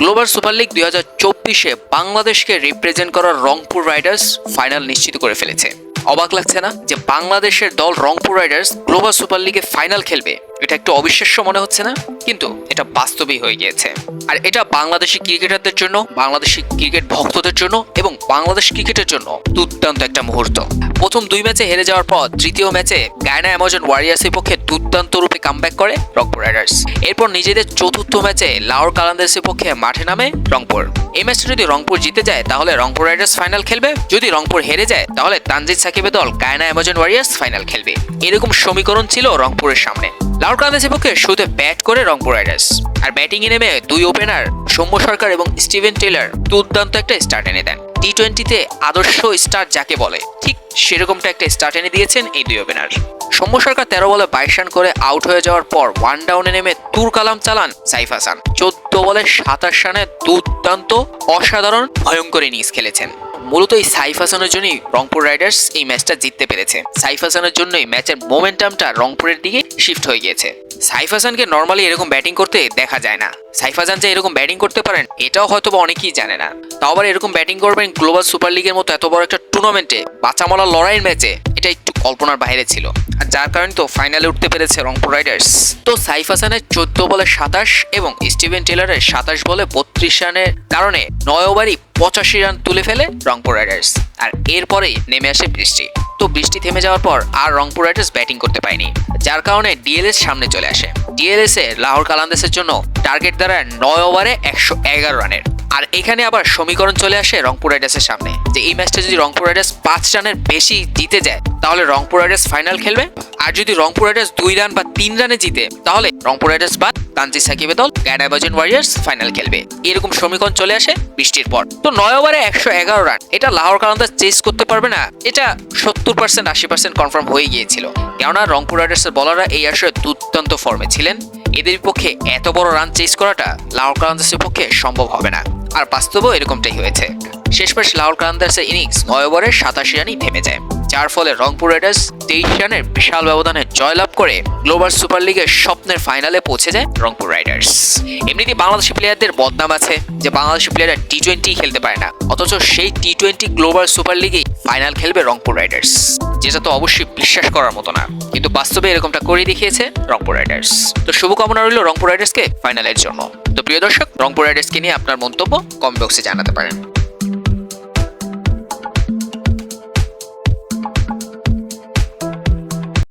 Global super league দুই হাজার চব্বিশে বাংলাদেশকে রিপ্রেজেন্ট করার রংপুর রাইডার্স ফাইনাল নিশ্চিত করে ফেলেছে। অবাক লাগছে না যে বাংলাদেশের দল রংপুর রাইডার্স গ্লোবাল সুপার লিগে ফাইনাল খেলবে? এটা একটু অবিশ্বাস্য মনে হচ্ছে না? কিন্তু এটা বাস্তবেই হয়ে গিয়েছে। আর এটা বাংলাদেশি ক্রিকেটারদের জন্য, বাংলাদেশি ক্রিকেট ভক্তদের জন্য এবং বাংলাদেশ ক্রিকেটের জন্য দুর্দান্ত একটা মুহূর্ত। প্রথম দুই ম্যাচে হেরে যাওয়ার পর তৃতীয় ম্যাচে গায়না অ্যামাজন ওয়ারিয়ার্সের পক্ষে দুর্দান্ত রূপে কামব্যাক করে রংপুর রাইডার্স। এরপর নিজেদের চতুর্থ ম্যাচে লাহোর কালান্দার্সের পক্ষে মাঠে নামে রংপুর। এই ম্যাচটা যদি রংপুর জিতে যায়, তাহলে রংপুর রাইডার্স ফাইনাল খেলবে। যদি রংপুর হেরে যায়, তাহলে তানজিদ সাকিবের দল গায়না অ্যামাজন ওয়ারিয়ার্স ফাইনাল খেলবে। এরকম সমীকরণ ছিল রংপুরের সামনে। লাহোর কালান্দার্সের পক্ষে শুধু ব্যাট করে রংপুর রাইডার্স। আর ব্যাটিংয়ে নেমে দুই ওপেনার সৌম্য সরকার এবং স্টিভেন টেলার দুর্দান্ত একটা স্টার্ট এনে দেন। টি টোয়েন্টিতে আদর্শ স্টার যাকে বলে, ঠিক সেরকমটা একটা স্টার্ট এনে দিয়েছেন এই দুই ওপেনার সৌম্য সরকার তেরো বলে বাইশ রান করে আউট হয়ে যাওয়ার পর ওয়ান ডাউনে নেমে তুর কালাম চালান সাইফ হাসান। চোদ্দ বলে সাতাশ রানে দুর্দান্ত, অসাধারণ, ভয়ঙ্কর ইনিংস খেলেছেন। মূলত এই সাইফ হাসানের জন্যই রংপুর রাইডার্স এই ম্যাচটা জিততে পেরেছে। সাইফ হাসানের জন্যই ম্যাচের মোমেন্টামটা রংপুরের দিকে শিফট হয়ে গিয়েছে। সাইফ হাসানকে নর্মালি এরকম ব্যাটিং করতে দেখা যায় না। সাইফ হাসান যে এরকম ব্যাটিং করতে পারেন, এটাও হয়তো বা অনেকেই জানে না। তাও আবার এরকম ব্যাটিং করবেন গ্লোবাল সুপার লিগের মতো এত বড় একটা টুর্নামেন্টে বাঁচামলা লড়াইয়ের ম্যাচে এটা একটু কল্পনার বাইরে ছিল। আর যার কারণে তো ফাইনালে উঠতে পেরেছে রংপুর রাইডার্স তো সাইফ হাসানের চোদ্দ বলে সাতাশ এবং স্টিভেন টেলারের সাতাশ বলে বত্রিশ রানের কারণে নয় ওভারই পঁচাশি রান তুলে ফেলে রংপুর রাইডার্স আর এরপরেই নেমে আসে বৃষ্টি। তো বৃষ্টি থেমে যাওয়ার পর আর রংপুর রাইডার্স ব্যাটিং করতে পারেনি। যার কারণে ডিএলএস সামনে চলে আসে। ডিএলএস এ লাহোর কালান্দেসের জন্য টার্গেট দ্বারা নয় ওভারে একশো এগারো রানের। আর এখানে আবার সমীকরণ চলে আসে রংপুর রাইডার্সের সামনে। যে এই ম্যাচটা যদি রংপুর রাইডার্স পাঁচ রানের বেশি জিতে যায়, তাহলে রংপুর রাইডার্স ফাইনাল খেলবে। আর যদি রংপুর রাইডার্স দুই রান বা তিন রানে জিতে, তাহলে রংপুর রাইডার্স বাদ তানজিদ সাকিবের দল গ্যানাবাজন ওয়ারিয়ার্স ফাইনাল খেলবে। এরকম সমীকরণ চলে আসে বৃষ্টির পর। তো নয় ওভারে একশো এগারো রান। এটা লাহোর কালান্দাজ চেস করতে পারবে না। এটা সত্তর পার্সেন্ট আশি পার্সেন্ট কনফার্ম হয়ে গিয়েছিল। কেননা রংপুর রাইডার্সের বলাররা এই আসরে দুর্দান্ত ফর্মে ছিলেন। এদের পক্ষে এত বড় রান চেস করাটা লাহোর কালান্দাসের পক্ষে সম্ভব হবে না। আর বাস্তবেও এরকমটাই হয়েছে। শেষ ম্যাচ লাহোর কালান্দার্সের ইনিংস নয় ওভারে সাতাশি রানই থেমে যায়। যার ফলে রংপুর রাইডার্স তেইশ রানের বিশাল ব্যবধানে জয়লাভ করে গ্লোবাল সুপার লিগের স্বপ্নের ফাইনালে পৌঁছে যায় রংপুর রাইডার্স। এমনিতে বাংলাদেশি প্লেয়ারদের বদনাম আছে যে বাংলাদেশি প্লেয়াররা টি টোয়েন্টি খেলতে পারে না, অথচ সেই টি টোয়েন্টি গ্লোবাল সুপার লিগেই ফাইনাল খেলবে রংপুর রাইডার্স। যেটা তো অবশ্যই বিশ্বাস করার মতো না। কিন্তু বাস্তবে এরকমটা করে দেখিয়েছে রংপুর রাইডার্স। তো শুভকামনা রইল রংপুর রাইডার্সকে ফাইনালের জন্য। তো প্রিয় দর্শক, রংপুর রাইডার্সকে নিয়ে আপনার মন্তব্য কমেন্ট বক্সে জানাতে পারেন।